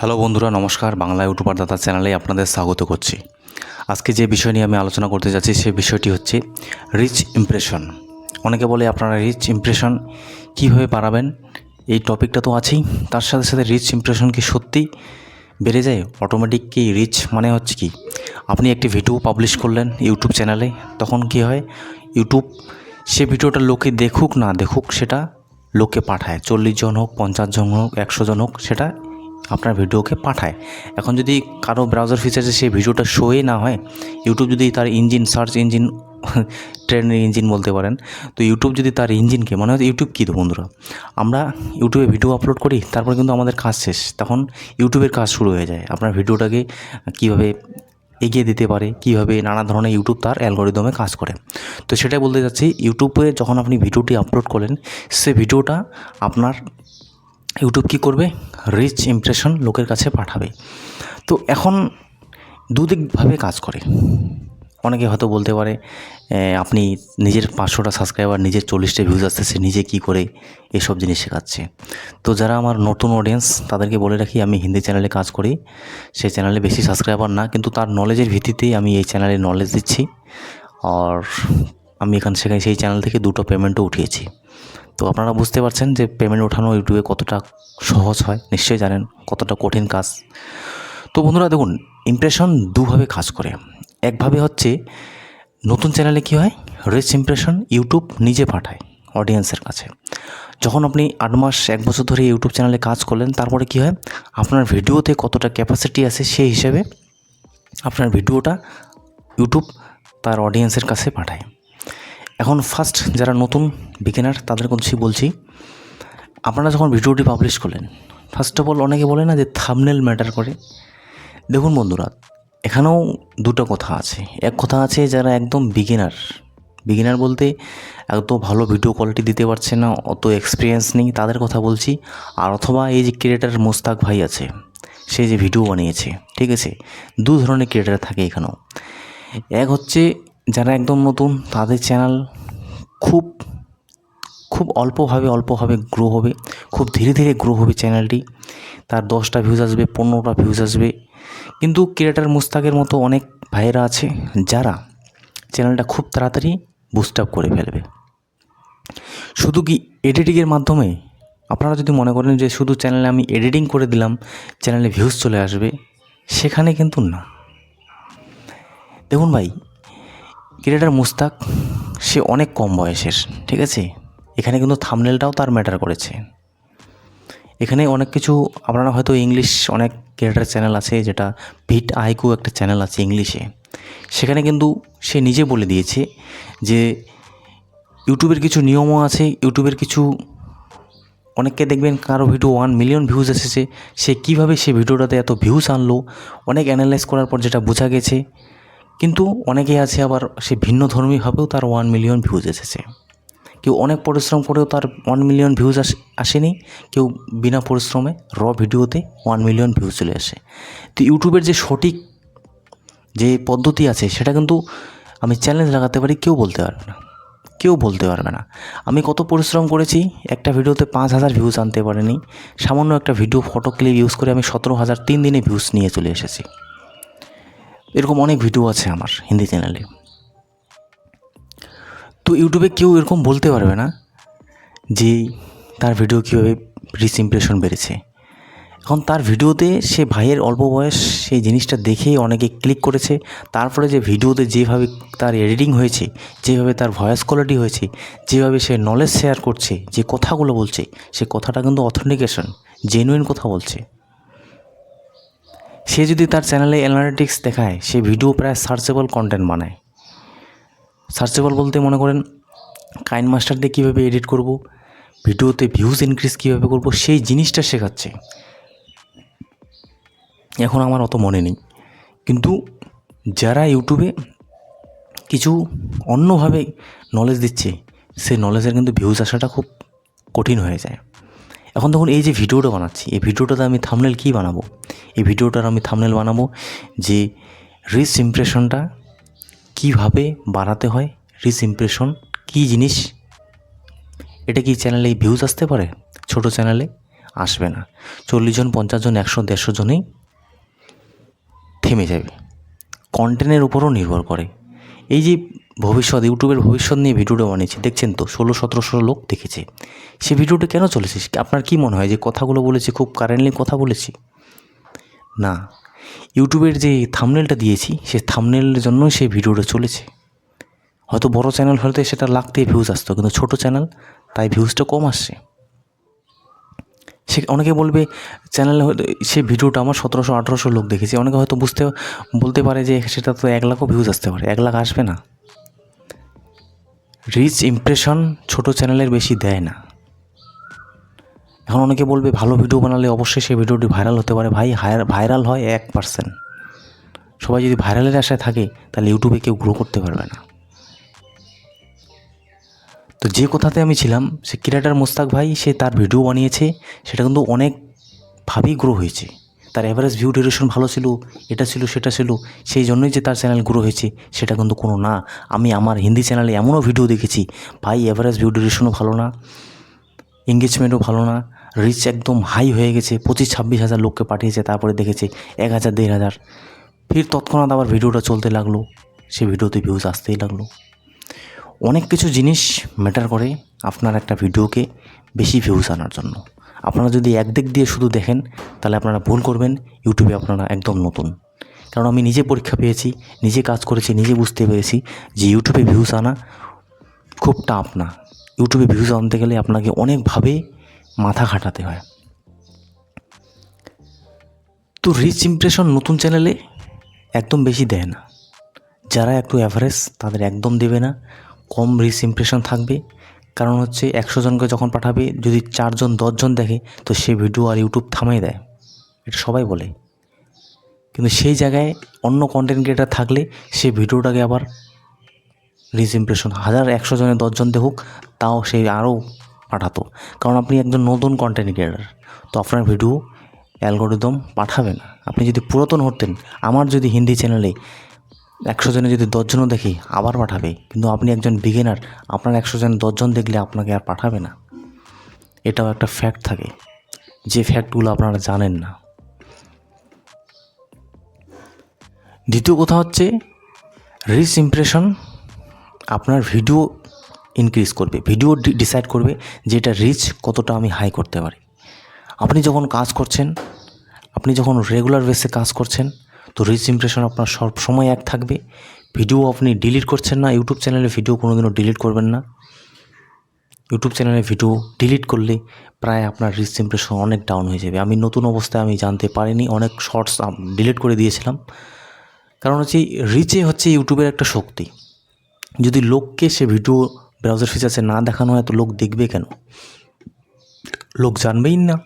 Hello বন্ধুরা, নমস্কার। Bangla YouTuber দাদা চ্যানেলে আপনাদের স্বাগত করছি। আজকে যে বিষয় নিয়ে আমি আলোচনা করতে যাচ্ছি, সে বিষয়টি হচ্ছে রিচ ইমপ্রেশন। অনেকে বলে, আপনারা রিচ ইমপ্রেশন কীভাবে বাড়াবেন? এই টপিকটা তো আছেই। তার সাথে সাথে রিচ ইমপ্রেশন কি সত্যি বেড়ে যায়? অটোমেটিক কি রিচ মানে হচ্ছে কি? আপনি একটি ভিডিও পাবলিশ করলেন ইউটিউব চ্যানেলে, তখন কি হয়? ইউটিউব সে ভিডিওটা লোকে দেখুক না দেখুক, সেটা লোককে পাঠায়। চল্লিশ জন হোক, পঞ্চাশ জন হোক, একশো জন হোক, সেটা আপনার ভিডিওকে পাঠায়। এখন যদি কারও ব্রাউজার ফিচার্সে সেই ভিডিওটা শোই না হয় ইউটিউব যদি তার ইঞ্জিন সার্চ ইঞ্জিন ট্রেনের ইঞ্জিন বলতে পারেন, তো ইউটিউব যদি তার ইঞ্জিনকে মনে হয় ইউটিউব কী বন্ধুরা? আমরা ইউটিউবে ভিডিও আপলোড করি, তারপর কিন্তু আমাদের কাজ শেষ। তখন ইউটিউবের কাজ শুরু হয়ে যায়। আপনার ভিডিওটাকে কীভাবে এগিয়ে দিতে পারে, কীভাবে নানা ধরনের ইউটিউব তার অ্যালগোরিদমে কাজ করে। তো সেটাই বলতে চাচ্ছি ইউটিউবে যখন আপনি ভিডিওটি আপলোড করলেন, সে ভিডিওটা আপনার ইউটিউব কী করবে? রিচ ইমপ্রেশন লোকের কাছে পাঠাবে। তো এখন দুদিকভাবে কাজ করে। অনেকে হয়তো বলতে পারে আপনি নিজের পাঁচশোটা সাবস্ক্রাইবার নিজের চল্লিশটা ভিউজ আসতেছে, নিজে কী করে এসব জিনিস শেখাচ্ছে? তো যারা আমার নতুন অডিয়েন্স তাদেরকে বলে রাখি, আমি হিন্দি চ্যানেলে কাজ করি। সেই চ্যানেলে বেশি সাবস্ক্রাইবার না, কিন্তু তার নলেজের ভিত্তিতেই আমি এই চ্যানেলে নলেজ দিচ্ছি। আর আমি এখান সেখানে সেই চ্যানেল থেকে দুটো পেমেন্টও উঠিয়েছি। তো আপনারা বুঝতে পারছেন যে পেমেন্ট ওঠানো ইউটিউবে কতটা সহজ হয়, নিশ্চয়ই জানেন কতটা কঠিন কাজ। তো বন্ধুরা দেখুন ইমপ্রেশন দুভাবে কাজ করে। একভাবে হচ্ছে, নতুন চ্যানেলে কী হয়? রিচ ইমপ্রেশন ইউটিউব নিজে পাঠায় অডিয়েন্সের কাছে। যখন আপনি আট মাস, এক বছর ধরে ইউটিউব চ্যানেলে কাজ করলেন, তারপরে কী হয়? আপনার ভিডিওতে কতটা ক্যাপাসিটি আছে সেই হিসেবে আপনার ভিডিওটা ইউটিউব তার অডিয়েন্সের কাছে পাঠায়। এখন ফার্স্ট যারা নতুন বিগিনার তাদের কথা বলছি, আপনারা যখন ভিডিওটি পাবলিশ করলেন ফার্স্ট অফ অল অনেকে বলে না যে থামনেল ম্যাটার করে। দেখুন বন্ধুরা, এখানেও দুটো কথা আছে। এক কথা আছে যারা একদম বিগিনার বিগিনার বলতে এত ভালো ভিডিও কোয়ালিটি দিতে পারছে না, অত এক্সপিরিয়েন্স নেই, তাদের কথা বলছি। আর অথবা এই যে ক্রিয়েটার মোস্তাক ভাই আছে, সে যে ভিডিও বানিয়েছে, ঠিক আছে? দু ধরনের ক্রিয়েটার থাকে এখানেও। এক হচ্ছে যারা একদম নতুন, তাদের চ্যানেল খুব খুব অল্পভাবে অল্পভাবে গ্রো হবে। খুব ধীরে ধীরে গ্রো হবে চ্যানেলটি তার দশটা ভিউজ আসবে, পনেরোটা ভিউজ আসবে। কিন্তু ক্রিয়েটার মুস্তাকের মতো অনেক ভাইয়েরা আছে, যারা চ্যানেলটা খুব তাড়াতাড়ি বুস্ট আপ করে ফেলবে। শুধু কি এডিটিংয়ের মাধ্যমে? আপনারা যদি মনে করেন যে শুধু চ্যানেলে আমি এডিটিং করে দিলাম চ্যানেলে ভিউজ চলে আসবে, সেখানে কিন্তু না। দেখুন ভাই ক্রিয়েটার মুস্তাক সে অনেক কম বয়সের, ঠিক আছে? এখানে কিন্তু থামনেলটাও তার ম্যাটার করেছে। এখানে অনেক কিছু, আপনারা হয়তো ইংলিশ অনেক ক্রিয়েটার চ্যানেল আছে, যেটা ভিট আইকু একটা চ্যানেল আছে ইংলিশে সেখানে কিন্তু সে নিজে বলে দিয়েছে যে, ইউটিউবের কিছু নিয়মও আছে, ইউটিউবের কিছু, অনেককে দেখবেন কারও ভিডিও ওয়ান মিলিয়ন ভিউজ এসেছে, সে কীভাবে সে ভিডিওটাতে এত ভিউজ আনলো? অনেক অ্যানালাইজ করার পর যেটা বোঝা গেছে কিন্তু অনেকেই আছে আবার সে ভিন্ন ধর্মীভাবেও তার ওয়ান মিলিয়ন ভিউজ এসেছে। কেউ অনেক পরিশ্রম করেও তার ওয়ান মিলিয়ন ভিউজ আসেনি, কেউ বিনা পরিশ্রমে র ভিডিওতে ওয়ান মিলিয়ন ভিউজ চলে আসে। তো ইউটিউবের যে সঠিক যে পদ্ধতি আছে, সেটা কিন্তু আমি চ্যালেঞ্জ লাগাতে পারি, কেউ বলতে পারবে না। কেউ বলতে পারবে না। আমি কত পরিশ্রম করেছি, একটা ভিডিওতে পাঁচ হাজার ভিউজ আনতে পারিনি, সামান্য একটা ভিডিও ফটো ক্লিপ ইউজ করে আমি সতেরো হাজার তিন দিনে ভিউজ নিয়ে চলে এসেছি। এরকম অনেক ভিডিও আছে আমার হিন্দি চ্যানেলে তো ইউটিউবে কেউ এরকম বলতে পারবে না যে তার ভিডিও কীভাবে রিচ ইমপ্রেশন বেড়েছে। এখন তার ভিডিওতে সে ভাইয়ের অল্প বয়স সেই জিনিসটা দেখেই অনেকে ক্লিক করেছে। তারপরে যে ভিডিওতে যেভাবে তার এডিটিং হয়েছে, যেভাবে তার ভয়েস কোয়ালিটি হয়েছে, যেভাবে সে নলেজ শেয়ার করছে, যে কথাগুলো বলছে, সে কথাটা কিন্তু অথেন্টিকেশন জেনুইন কথা বলছে। সে যদি তার চ্যানেলে অ্যানালিটিক্স দেখায়, সে ভিডিও প্রায় সার্চেবল কন্টেন্ট বানায়। সার্চেবল বলতে মনে করেন কাইন মাস্টার দিয়ে কীভাবে এডিট করব ভিডিওতে ভিউজ ইনক্রিজ কীভাবে করব, সেই জিনিসটা শেখাচ্ছে। এখন আমার অত মনে নেই। কিন্তু যারা ইউটিউবে কিছু অন্যভাবে নলেজ দিচ্ছে সেই নলেজের কিন্তু ভিউজ আসাটা খুব কঠিন হয়ে যায়। এখন দেখুন, এই যে ভিডিওটা বানাচ্ছি, এই ভিডিওটাতে আমি থামনেল কী বানাবো? এই ভিডিওটার আমি থামনেল বানাবো যে রিচ ইমপ্রেশনটা কীভাবে বাড়াতে হয় রিচ ইমপ্রেশন কী জিনিস, এটা কি চ্যানেলে ভিউজ আসতে পারে? ছোট চ্যানেলে আসবে না। চল্লিশ জন, পঞ্চাশ জন, একশো, দেড়শো জনেই থেমে যাবে। কন্টেন্টের উপরও নির্ভর করে। এই যে ভবিষ্যৎ, ইউটিউবের ভবিষ্যৎ নিয়ে ভিডিওটা বানিয়েছি, দেখছেন তো, ষোলো সতেরোশো লোক দেখেছে। সে ভিডিওটা কেন চলেছে? আপনার কি মনে হয় যে কথাগুলো বলেছি, খুব কারেন্টলি কথা বলেছি? না, ইউটিউবের যে থামনেলটা দিয়েছি, সে থামনেলের জন্যই সেই ভিডিওটা চলেছে। হয়তো বড় চ্যানেল হলে সেটা লাখ লাখতে ভিউজ আসতো, কিন্তু ছোটো চ্যানেল তাই ভিউজটা কম আসছে। সে অনেকে বলবে চ্যানেলে সে ভিডিওটা আমার সতেরোশো, আঠেরোশো লোক দেখেছে। অনেকে হয়তো বুঝতে, বলতে পারে যে সেটা তো এক লাখও ভিউজ আসতে পারে, এক লাখ আসবে না। রিচ ইমপ্রেশন ছোটো চ্যানেলের বেশি দেয় না। এখন অনেকে বলবে, ভালো ভিডিও বানালে অবশ্যই সেই ভিডিওটি ভাইরাল হতে পারে। ভাই ভাইরাল হয় এক পার্সেন্ট সবাই যদি ভাইরালের আশায় থাকে, তাহলে ইউটিউবে কেউ গ্রো করতে পারবে না। তো যে কথাতে আমি ছিলাম, সে ক্রিয়েটার মোস্তাক ভাই, সে তার ভিডিও বানিয়েছে, সেটা কিন্তু অনেকভাবেই গ্রো হয়েছে। তার অ্যাভারেজ ভিউ ডিউরেশন ভালো ছিল, এটা ছিল, সেটা ছিল, সেই জন্যই যে তার চ্যানেল গ্রো হয়েছে, সেটা কিন্তু কোনো না। আমি আমার হিন্দি চ্যানেলে এমনও ভিডিও দেখেছি, ভাই অ্যাভারেজ ভিউ ডিউরেশনও ভালো না এঙ্গেজমেন্টও ভালো না রিচ একদম হাই হয়ে গেছে, পঁচিশ, ছাব্বিশ হাজার লোককে পাঠিয়েছে, তারপরে দেখেছে এক হাজার, দেড় হাজার। ফির তৎক্ষণাৎ আবার ভিডিওটা চলতে লাগল, সে ভিডিওতে ভিউজ আসতেই লাগল। অনেক কিছু জিনিস ম্যাটার করে আপনার একটা ভিডিওকে বেশি ভিউজ আনার জন্য। আপনারা যদি একদিক দিয়ে শুধু দেখেন, তাহলে আপনারা ভুল করবেন ইউটিউবে আপনারা একদম নতুন। কারণ আমি নিজে পরীক্ষা পেয়েছি, নিজে কাজ করেছি, নিজে বুঝতে পেরেছি যে ইউটিউবে ভিউজ আনা খুব টাফ না। ইউটিউবে ভিউজ আনতে গেলে আপনাকে অনেকভাবে মাথা খাটাতে হয়। তো রিচ ইমপ্রেশন নতুন চ্যানেলে একদম বেশি দেয় না। যারা একটু অ্যাভারেজ তাদের একদম দেবে না। কম রিচ ইমপ্রেশন থাকবে। কারণ হচ্ছে একশো জনকে যখন পাঠাবে, যদি চারজন, দশজন দেখে, তো সে ভিডিও আর ইউটিউব থামাই দেয়। এটা সবাই বলে। কিন্তু সেই জায়গায় অন্য কন্টেন্ট ক্রিয়েটার থাকলে, সে ভিডিওটাকে আবার রিচ ইমপ্রেশন হাজার, একশো জনে, দশজন দেখুক, তাও সেই আরও পাঠাতো। কারণ আপনি একজন নতুন কন্টেন্ট ক্রিয়েটার তো আপনার ভিডিও অ্যালগোরিদম পাঠাবে না। আপনি যদি পুরাতন হতেন, আমার যদি হিন্দি চ্যানেলে একশো জনে যদি দশজনও দেখি, আবার পাঠাবে। কিন্তু আপনি একজন বিগিনার আপনার একশো জন দশজন দেখলে আপনাকে আর পাঠাবে না। এটাও একটা ফ্যাক্ট থাকে। যে ফ্যাক্টগুলো আপনারা জানেন না। দ্বিতীয় কথা হচ্ছে রিচ ইমপ্রেশন আপনার ভিডিও ইনক্রিজ করবে ভিডিও ডিসাইড করবে যে এটা রিচ কতটা আমি হাই করতে পারি। আপনি যখন কাজ করছেন, আপনি যখন রেগুলার বেসে কাজ করছেন, তো রিচ ইমপ্রেশন আপনার সব সময় এক থাকবে। ভিডিও আপনি ডিলিট করছেন না ইউটিউব চ্যানেলে ভিডিও কোনো দিনও ডিলিট করবেন না। ইউটিউব চ্যানেলে ভিডিও ডিলিট করলে প্রায় আপনার রিচ ইমপ্রেশন অনেক ডাউন হয়ে যাবে। আমি নতুন অবস্থায় আমি জানতে পারিনি, অনেক শর্টস ডিলিট করে দিয়েছিলাম। কারণ হচ্ছে রিচে হচ্ছে ইউটিউবের একটা শক্তি। যদি লোককে সে ভিডিও ব্রাউজার ফিচার্সে না দেখানো হয় তো লোক দেখবে কেন? লোক জানবেই না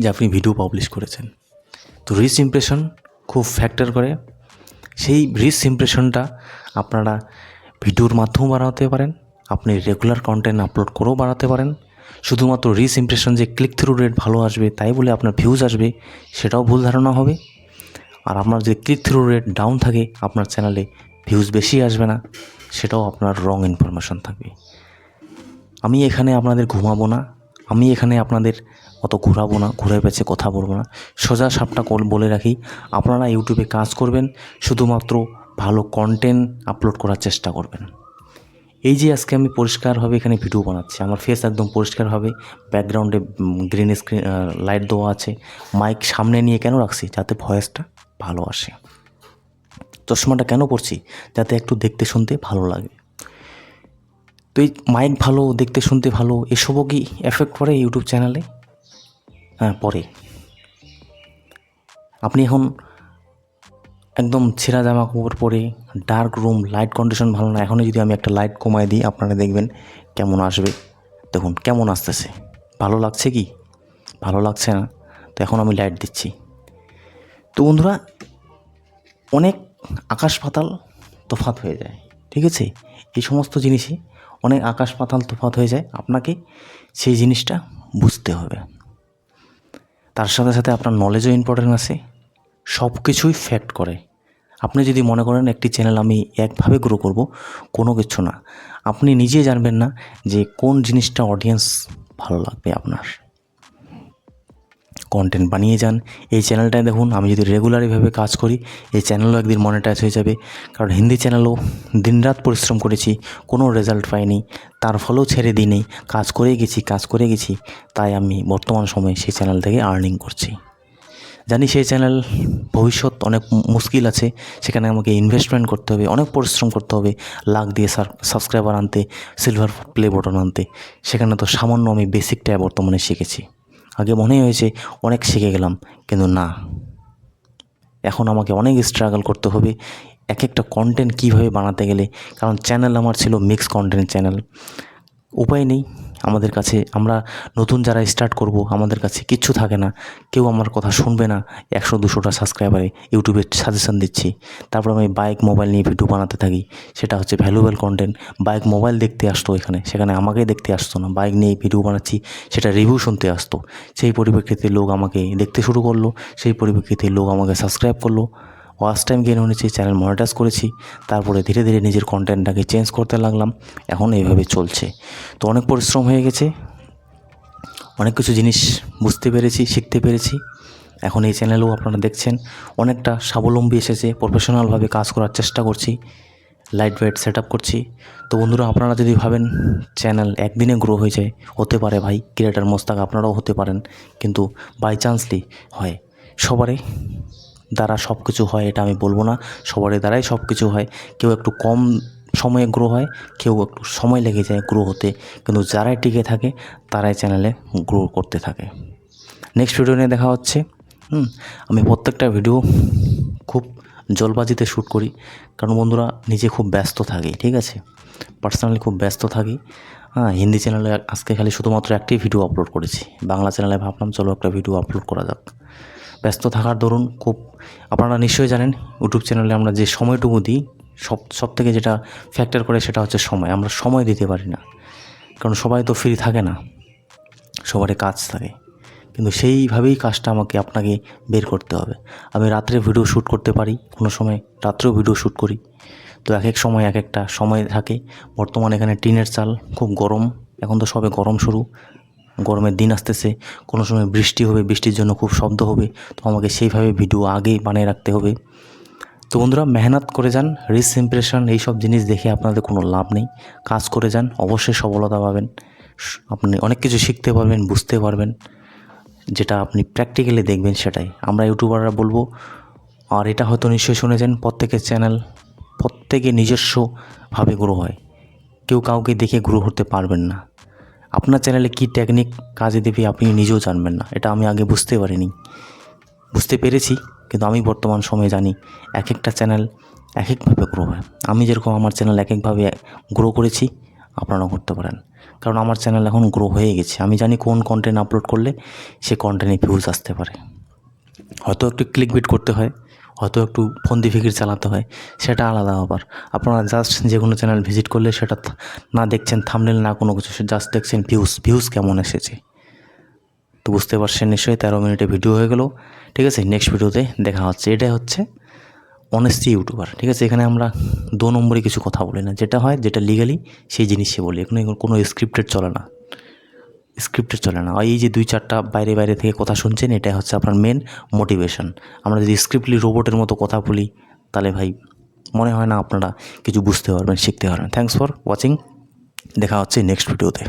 যে আপনি ভিডিও পাবলিশ করেছেন। তো রিচ ইমপ্রেশন খুব ফ্যাক্টর করে। সেই রিচ ইমপ্রেশনটা আপনারা ভিডিওর মাধ্যমেও বাড়াতে পারেন, আপনি রেগুলার কন্টেন্ট আপলোড করেও বাড়াতে পারেন। শুধুমাত্র রিচ ইমপ্রেশন যে ক্লিক থ্রু রেট ভালো আসবে, তাই বলে আপনার ভিউজ আসবে, সেটাও ভুল ধারণা হবে। আর আপনার যে ক্লিক থ্রু রেট ডাউন থাকে, আপনার চ্যানেলে ভিউজ বেশি আসবে না। সেটাও আপনার রং ইনফরমেশন থাকবে। আমি এখানে আপনাদের ঘুমাবো না, আমি এখানে আপনাদের অত ঘোরাবো না, ঘুরে পেছে কথা বলব না। সোজা সাপটা বলে রাখি, আপনারা ইউটিউবে কাজ করবেন, শুধুমাত্র ভালো কন্টেন্ট আপলোড করার চেষ্টা করবেন। এই যে আজকে আমি পরিষ্কারভাবে এখানে ভিডিও বানাচ্ছি, আমার ফেস একদম পরিষ্কার হবে ব্যাকগ্রাউন্ডে গ্রিন স্ক্রিন লাইট দেওয়া আছে। মাইক সামনে নিয়ে কেন রাখছি? যাতে ভয়েসটা ভালো আসে। চশমাটা কেন পরছি? যাতে একটু দেখতে শুনতে ভালো লাগে। তো এই মাইক ভালো, দেখতে শুনতে ভালো, এসবও কি এফেক্ট করে ইউটিউব চ্যানেলে? হ্যাঁ পরে। আপনি এখন একদম ছেঁড়া জামা কাপড় পরে ডার্ক রুম লাইট কন্ডিশন ভালো না, এখনই যদি আমি একটা লাইট কমায় দিই, আপনারা দেখবেন কেমন আসবে। দেখুন, কেমন আসতেছে। ভালো লাগছে কি? ভালো লাগছে না? তো এখন আমি লাইট দিচ্ছি। তো বন্ধুরা, অনেক আকাশ পাতাল তফাত হয়ে যায়, ঠিক আছে? এই সমস্ত জিনিসই অনেক আকাশ পাতাল তফাত হয়ে যায়, আপনাকে সেই জিনিসটা বুঝতে হবে। তার সাথে সাথে আপনার নলেজও ইম্পর্টেন্ট আছে সব কিছুই ফ্যাক্ট করে। আপনি যদি মনে করেন একটি চ্যানেল আমি একভাবে গ্রো করব, কোনো কিছু না। আপনি নিজে জানবেন না যে কোন জিনিসটা অডিয়েন্স ভালো লাগবে আপনার। কন্টেন্ট বানিয়ে যান। এই চ্যানেলটায় দেখুন, আমি যদি রেগুলারইভাবে কাজ করি, এই চ্যানেলও একদিন মনিটাইজ হয়ে যাবে। কারণ হিন্দি চ্যানেলও দিনরাত পরিশ্রম করেছি, কোনো রেজাল্ট পাইনি। তার ফলেও ছেড়ে দিইনি। কাজ করে গেছি, কাজ করে গেছি। তাই আমি বর্তমান সময়ে সেই চ্যানেল থেকে আর্নিং করছি। জানি সেই চ্যানেল ভবিষ্যৎ অনেক মুশকিল আছে। সেখানে আমাকে ইনভেস্টমেন্ট করতে হবে, অনেক পরিশ্রম করতে হবে। লাখ দিয়ে সাবস্ক্রাইবার আনতে সিলভার প্লে বটন আনতে। সেখানে তো সামান্য আমি বেসিকটা বর্তমানে শিখেছি। আগে মনে হয়েছে অনেক শিখে গেলাম, কিন্তু না। এখন আমাকে অনেক স্ট্রাগল করতে হবে এক একটা কন্টেন্ট কীভাবে বানাতে গেলে, কারণ চ্যানেল আমার ছিল মিক্স কন্টেন্ট চ্যানেল উপায় নেই। আমাদের কাছে, আমরা নতুন যারা স্টার্ট করব, আমাদের কাছে কিচ্ছু থাকে না। কেউ আমার কথা শুনবে না। একশো, দুশোটা সাবস্ক্রাইবারে ইউটিউবে সাজেশন দিচ্ছি। তারপর আমি বাইক মোবাইল নিয়ে ভিডিও বানাতে থাকি। সেটা হচ্ছে ভ্যালুয়েবল কন্টেন্ট বাইক মোবাইল দেখতে আসতো এখানে। সেখানে আমাকে দেখতে আসতো না। বাইক নিয়ে ভিডিও বানাচ্ছি। সেটা রিভিউ শুনতে আসতো। সেই পরিপ্রেক্ষিতে লোক আমাকে দেখতে শুরু করল। সেই পরিপ্রেক্ষিতে লোক আমাকে সাবস্ক্রাইব করল। ওয়াচ টাইম গেন হয়েছে চ্যানেল মনিটাইজ করেছি, তারপরে ধীরে ধীরে নিজের কন্টেন্টটাকে চেঞ্জ করতে লাগলাম, এখন এইভাবে চলছে। তো অনেক পরিশ্রম হয়ে গেছে, অনেক কিছু জিনিস বুঝতে পেরেছি, শিখতে পেরেছি। এখন এই চ্যানেলেও আপনারা দেখছেন, অনেকটা স্বাবলম্বী এসেছে প্রফেশনালভাবে কাজ করার চেষ্টা করছি লাইট ওয়েট সেট আপ করছি। তো বন্ধুরা, আপনারা যদি ভাবেন চ্যানেল একদিনে গ্রো হয়ে যায়, হতে পারে ভাই ক্রিয়েটার মোস্তাক আপনারাও হতে পারেন, কিন্তু বাই চান্সলি হয়। সবারই দ্বারা সব কিছু হয়, এটা আমি বলব না। সবারই দ্বারাই সব কিছু হয়। কেউ একটু কম সময়ে গ্রো হয়, কেউ একটু সময় লেগে যায় গ্রো হতে। কিন্তু যারাই টিকে থাকে, তারাই চ্যানেলে গ্রো করতে থাকে। নেক্সট ভিডিও নিয়ে দেখা হচ্ছে। হুম, আমি প্রত্যেকটা ভিডিও খুব জলবাজিতে শ্যুট করি। কারণ বন্ধুরা, নিজে খুব ব্যস্ত থাকি, ঠিক আছে? পার্সোনালি খুব ব্যস্ত থাকি। হ্যাঁ হিন্দি চ্যানেলে আজকে খালি শুধুমাত্র একটি ভিডিও আপলোড করেছি। বাংলা চ্যানেলে ভাবলাম চলো একটা ভিডিও আপলোড করা যাক। ব্যস্ত থাকার দরুন খুব, আপনারা নিশ্চয়ই জানেন ইউটিউব চ্যানেলে আমরা যে সময়টুকু দিই, সব সব থেকে যেটা ফ্যাক্টর করে সেটা হচ্ছে সময়। আমরা সময় দিতে পারি না। কারণ সবাই তো ফ্রি থাকে না। সবারই কাজ থাকে। কিন্তু সেইভাবেই কাজটা আমাকে, আপনাকে বের করতে হবে। আমি রাত্রে ভিডিও শ্যুট করতে পারি, কোনো সময় রাত্রেও ভিডিও শ্যুট করি। তো এক এক সময় এক একটা সময় থাকে। বর্তমানে এখানে টিনের চাল খুব গরম। এখন তো সবে গরম শুরু। গরমের দিন আসতেছে, কোনো সময় বৃষ্টি হবে, বৃষ্টির জন্য খুব শব্দ হবে, তো আমাকে সেইভাবে ভিডিও আগেই বানিয়ে রাখতে হবে। তো বন্ধুরা, মেহনত করে যান রিস ইমপ্রেশন এইসব জিনিস দেখে আপনাদের কোনো লাভ নেই। কাজ করে যান, অবশ্যই সফলতা পাবেন। আপনি অনেক কিছু শিখতে পারবেন, বুঝতে পারবেন। যেটা আপনি প্র্যাকটিক্যালি দেখবেন সেটাই। আমরা ইউটিউবাররা বলব, আর এটা হয়তো নিশ্চয়ই শুনেছেন, প্রত্যেকের চ্যানেল প্রত্যেকে নিজস্বভাবে গ্রো হয়। কেউ কাউকে দেখে গ্রো হতে পারবেন না। আপনার চ্যানেলে কী টেকনিক কাজে দেবে আপনি নিজেও জানবেন না। এটা আমি আগে বুঝতে পারিনি। বুঝতে পেরেছি, কিন্তু আমি বর্তমান সময়ে জানি এক একটা চ্যানেল এক একভাবে গ্রো হয়। আমি যেরকম আমার চ্যানেল এক একভাবে গ্রো করেছি, আপনারাও করতে পারেন। কারণ আমার চ্যানেল এখন গ্রো হয়ে গেছে। আমি জানি কোন কন্টেন্ট আপলোড করলে সে কন্টেন্টে ভিউজ আসতে পারে। হয়তো একটু ক্লিক বিট করতে হয়। হয়তো একটু ফন্দি ফিকির চালাতে হয়, সেটা আলাদা ব্যাপার। আপনারা জাস্ট যে কোনো চ্যানেল ভিজিট করলে সেটা না দেখছেন থামনেল না কোনো কিছু জাস্ট দেখছেন ভিউজ ভিউজ কেমন এসেছে। তো বুঝতে পারছেন নিশ্চয়ই, তেরো মিনিটে ভিডিও হয়ে গেল। ঠিক আছে নেক্সট ভিডিওতে দেখা হচ্ছে। এটাই হচ্ছে অনেস্টি ইউটিউবার ঠিক আছে, এখানে আমরা দু নম্বরে কিছু কথা বলি না। যেটা হয়, যেটা লিগালি সেই জিনিসই বলি। এখানে কোনো স্ক্রিপ্টেড চলে না। স্ক্রিপ্টেড চলে না। এই যে দুই চারটা বাইরে বাইরে থেকে কথা শুনছেন, এটাই হচ্ছে আপনার মেন মোটিভেশন আমরা যদি স্ক্রিপ্টলি রোবটের মতো কথা বলি, তাহলে ভাই মনে হয় না আপনারা কিছু বুঝতে পারবেন, শিখতে পারবেন। থ্যাংকস ফর ওয়াচিং দেখা হচ্ছে নেক্সট ভিডিওতে